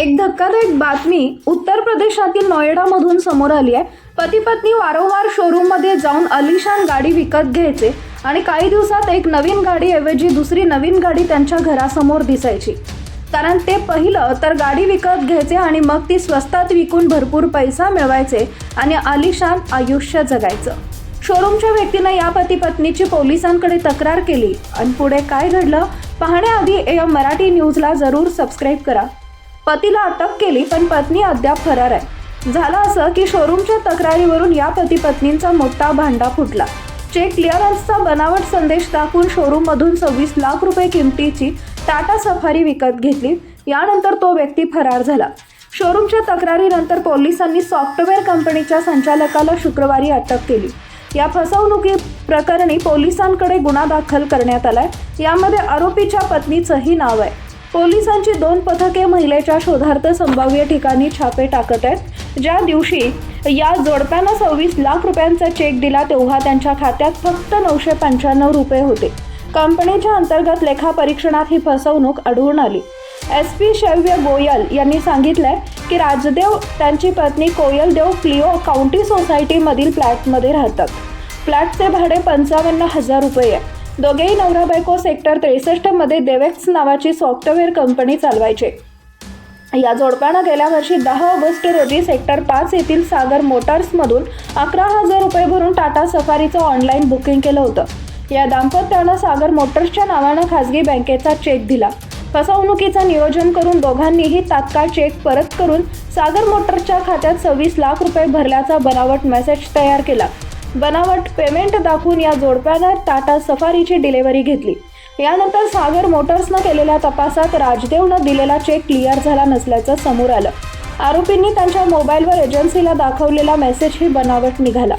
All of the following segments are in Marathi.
एक धक्कादायक बातमी उत्तर प्रदेशातील नोएडामधून समोर आली आहे. पती पत्नी वारंवार शोरूममध्ये जाऊन अलिशान गाडी विकत घ्यायचे आणि काही दिवसात एक नवीन गाडीऐवजी दुसरी नवीन गाडी त्यांच्या घरासमोर दिसायची. कारण ते पहिलं तर गाडी विकत घ्यायचे आणि मग ती स्वस्तात विकून भरपूर पैसा मिळवायचे आणि आलिशान आयुष्य जगायचं. शोरूमच्या व्यक्तीनं या पती पत्नीची पोलिसांकडे तक्रार केली. आणि पुढे काय घडलं? पाहण्याआधी या मराठी न्यूजला जरूर सबस्क्राईब करा. पतीला अटक केली पण पत्नी अद्याप फरार आहे. झालं असं की शोरूमच्या तक्रारीवरून या पती पत्नींचा मोठा भांडा फुटला. चेक क्लिअरन्सचा बनावट संदेश दाखवून शोरूममधून सव्वीस लाख रुपये किमतीची टाटा सफारी विकत घेतली. यानंतर तो व्यक्ती फरार झाला. शोरूमच्या तक्रारीनंतर पोलिसांनी सॉफ्टवेअर कंपनीच्या संचालकाला शुक्रवारी अटक केली. या फसवणुकी प्रकरणी पोलिसांकडे गुन्हा दाखल करण्यात आलाय. यामध्ये आरोपीच्या पत्नीचंही नाव आहे. पोलिसांची दोन पथके महिलेच्या शोधार्थ संभाव्य ठिकाणी छापे टाकत आहेत. ज्या दिवशी या जोडप्यानं सव्वीस लाख रुपयांचा चेक दिला तेव्हा त्यांच्या खात्यात फक्त नऊशे पंच्याण्णव रुपये होते. कंपनीच्या अंतर्गत लेखापरीक्षणात ही फसवणूक आढळून आली. एस पी शैव्य गोयल यांनी सांगितलंय की राजदेव त्यांची पत्नी कोयल देव क्लिओ काउंटी सोसायटीमधील फ्लॅटमध्ये राहतात. फ्लॅटचे भाडे पंचावन्न हजार रुपये आहे. दोघेही नवरा बायको सेक्टर त्रेसष्टमध्ये देवेक्स नावाची सॉफ्टवेअर कंपनी चालवायचे. या जोडप्यानं गेल्या वर्षी दहा ऑगस्ट रोजी सेक्टर पाच येथील सागर मोटार्समधून अकरा हजार रुपये भरून टाटा सफारीचं ऑनलाईन बुकिंग केलं होतं. या दाम्पत्यानं सागर मोटर्सच्या नावानं खासगी बँकेचा चेक दिला. फसवणुकीचं नियोजन करून दोघांनीही तात्काळ चेक परत करून सागर मोटर्सच्या खात्यात सव्वीस लाख रुपये भरल्याचा बनावट मेसेज तयार केला. बनावट पेमेंट दाखवून या जोडप्यानं टाटा सफारीची डिलिव्हरी घेतली. यानंतर सागर मोटर्सनं केलेल्या तपासात राजदेवनं दिलेला चेक क्लिअर झाला नसल्याचं समोर आलं. आरोपींनी त्यांच्या मोबाईलवर एजन्सीला दाखवलेला मेसेजही बनावट निघाला.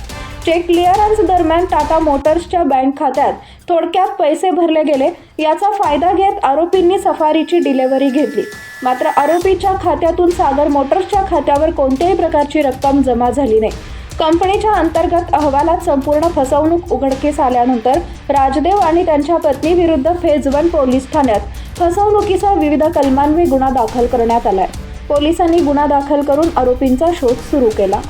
चेक क्लिअरन्स दरम्यान टाटा मोटर्सच्या बँक खात्यात थोडक्यात पैसे भरले गेले याचा फायदा घेत आरोपींनी सफारीची डिलिव्हरी घेतली. मात्र आरोपीच्या खात्यातून सागर मोटर्सच्या खात्यावर कोणत्याही प्रकारची रक्कम जमा झाली नाही. कंपनीच्या अंतर्गत अहवालात संपूर्ण फसवणूक उघडकीस आल्यानंतर राजदेव आणि त्यांच्या पत्नीविरुद्ध फेज वन पोलीस ठाण्यात फसवणुकीसह विविध कलमांवे गुन्हा दाखल करण्यात आलाय. पोलिसांनी गुन्हा दाखल करून आरोपींचा शोध सुरू केला.